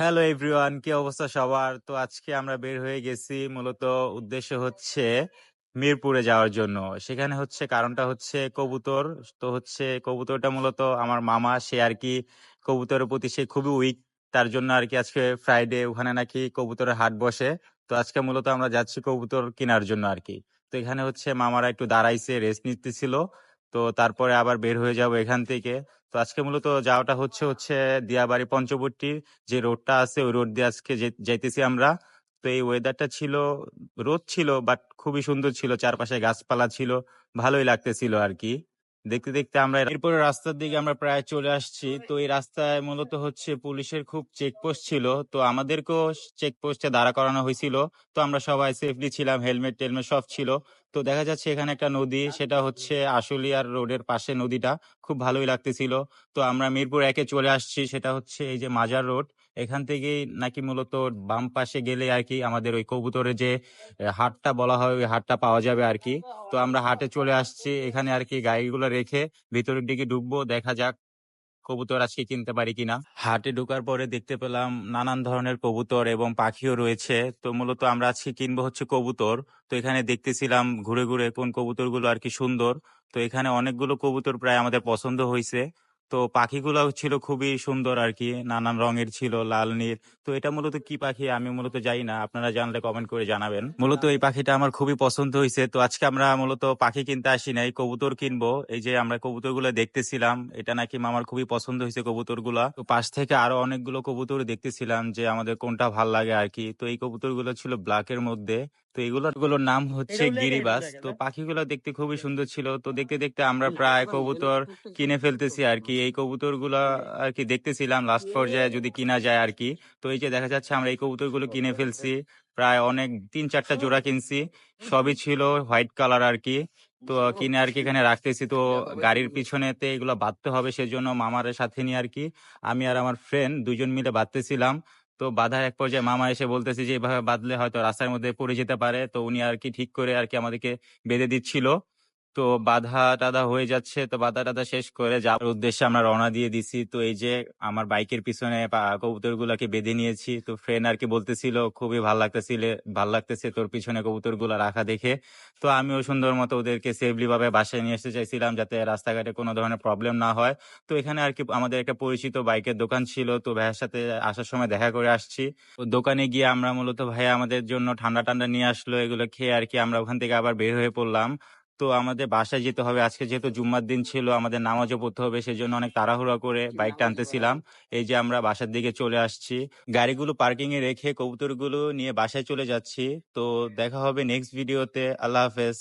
Hello everyone, কি অবস্থা সবার? তো আজকে আমরা বের হয়ে গেছি মূলত উদ্দেশ্য হচ্ছে মিরপুরে যাওয়ার জন্য। সেখানে হচ্ছে কারণটা হচ্ছে কবুতর। তো হচ্ছে কবুতরটা মূলত আমার মামা, সে আর কি কবুতরের প্রতি সে খুবই উইক তার জন্য আর কি আজকে ফ্রাইডে ওখানে নাকি কবুতরের হাট বসে। তো আজকে মূলত আমরা যাচ্ছি কবুতর কেনার জন্য আর কি। তো এখানে হচ্ছে মামারা একটু দাঁড়াইছে রেস্ট নিতেছিল। তো তারপরে আবার বের হয়ে যাব এখান থেকে। তো আজকে মূলত যাওয়াটা হচ্ছে হচ্ছে দিয়াবাড়ি পঞ্চবট্টি যে রোডটা আছে, ওই রোড দিয়ে আজকে যাইতেছি আমরা। তো এই ওয়েদারটা ছিল, রোদ ছিল বাট খুবই সুন্দর ছিল। চারপাশে গাছপালা ছিল, ভালোই লাগতেছিল আর কি দেখতে দেখতে আমরা এরপরে রাস্তার দিকে আমরা প্রায় চলে আসছি। তো এই রাস্তায় মূলত হচ্ছে পুলিশের খুব চেকপোস্ট ছিল। তো আমাদেরকেও চেকপোস্টে দাঁড়া করানো হয়েছিল। তো আমরা সবাই সেফলি ছিলাম হেলমেট টেলমেট সব ছিল। তো দেখা যাচ্ছে এখানে একটা নদী, সেটা হচ্ছে আশুলিয়ার রোডের পাশে নদীটা। খুব ভালোই লাগতেছিল। তো আমরা মিরপুর একে চলে আসছি, সেটা হচ্ছে এই যে মাজার রোড। এখান থেকেই নাকি মূলত বাম পাশে গেলে আর কি আমাদের ওই কবুতরের যে হাটটা বলা হয়, ওই হাটটা পাওয়া যাবে আর কি। তো আমরা হাটে চলে আসছি। এখানে আর কি গাড়িগুলো রেখে ভিতরের দিকে ঢুকবো, দেখা যাক কবুতর আজকে কিনতে পারি কিনা? হাটে ঢোকার পরে দেখতে পেলাম নানান ধরনের কবুতর এবং পাখিও রয়েছে। তো মূলত আমরা আজকে কিনবো হচ্ছে কবুতর। তো এখানে দেখতেছিলাম ঘুরে ঘুরে কোন কবুতরগুলো আর কি সুন্দর। তো এখানে অনেকগুলো কবুতর প্রায় আমাদের পছন্দ হয়েছে তো পাখিগুলো ছিল খুবই সুন্দর আর কি নানান রঙের ছিল, লাল, নীল। তো এটা মূলত কি পাখি আমি মূলত জানি না, আপনারা জানলে কমেন্ট করে জানাবেন। মূলত এই পাখিটা আমার খুবই পছন্দ হয়েছে। তো আজকে আমরা মূলত পাখি কিনতে আসি নাই, কবুতর কিনবো। এই যে আমরা কবুতরগুলো দেখতেছিলাম, এটা নাকি আমার খুবই পছন্দ হয়েছে কবুতরগুলা। তো পাশ থেকে আরও অনেকগুলো কবুতর দেখতেছিলাম যে আমাদের কোনটা ভালো লাগে আর কি তো এই কবুতরগুলো ছিল ব্ল্যাক এর মধ্যে। তো এগুলোর গুলোর নাম হচ্ছে গিরিবাস। তো পাখিগুলো দেখতে খুবই সুন্দর ছিল। তো দেখতে দেখতে আমরা প্রায় কবুতর কিনে ফেলতেছি আর কি। এই কবুতরগুলা আর কি দেখতেছিলাম লাস্ট পর্যায়ে যদি কিনা যায় আর কি। তো এই যে দেখা যাচ্ছে আমরা এই কবুতরগুলো কিনে ফেলছি প্রায় অনেক তিন চারটা জোড়া কিনছি সবই ছিল হোয়াইট কালার আর কি। তো কিনে আর কি এখানে রাখতেছি। তো গাড়ির পিছনেতে এগুলো বাঁধতে হবে সেজন্য মামার সাথে নিয়ে আর কি আমি আর আমার ফ্রেন্ড দুজন মিলে বাঁধতেছিলাম। তো বাধার এক পর্যায়ে মামা এসে বলতেছে যে, এভাবে বাঁধলে হয়তো রাস্তার মধ্যে পড়ে যেতে পারে। তো উনি আর কি ঠিক করে আর কি আমাদেরকে বেঁধে দিচ্ছিল। তো বাধা টাধা হয়ে যাচ্ছে, তো বাধা টাধা শেষ করে যাওয়ার উদ্দেশ্যে আমরা রওনা দিয়ে দিছি। তো এই যে আমার বাইকের পিছনে কবুতর গুলাকে বেঁধে নিয়েছি। তো ফ্রেন্ড আর কি বলতেছিল, খুবই ভালো লাগতেছিল, ভালো লাগতেছে তোর পিছনে কবুতরগুলা রাখা দেখে। তো আমিও সুন্দর মতো ওদেরকে সেফলি ভাবে বাসায় নিয়ে আসতে চাইছিলাম, যাতে রাস্তাঘাটে কোনো ধরনের প্রবলেম না হয়। তো এখানে আর কি আমাদের একটা পরিচিত বাইকের দোকান ছিল, তো ভাইয়ের সাথে আসার সময় দেখা করে আসছি। তো দোকানে গিয়ে আমরা মূলত ভাইয়া আমাদের জন্য ঠান্ডা ঠান্ডা নিয়ে আসলো, এগুলো খেয়ে আর কি আমরা ওখান থেকে আবার বের হয়ে পড়লাম। তো আমাদের বাসায় যেতে হবে। আজকে যেহেতু জুম্মার দিন ছিল, আমাদের নামাজও পড়তে হবে, সেজন্য অনেক তাড়াহুড়া করে বাইক টানতেছিলাম। এই যে আমরা বাসার দিকে চলে আসছি। গাড়িগুলো পার্কিং এ রেখে কবুতরগুলো নিয়ে বাসায় চলে যাচ্ছি। তো দেখা হবে নেক্সট ভিডিওতে। আল্লাহ হাফেজ।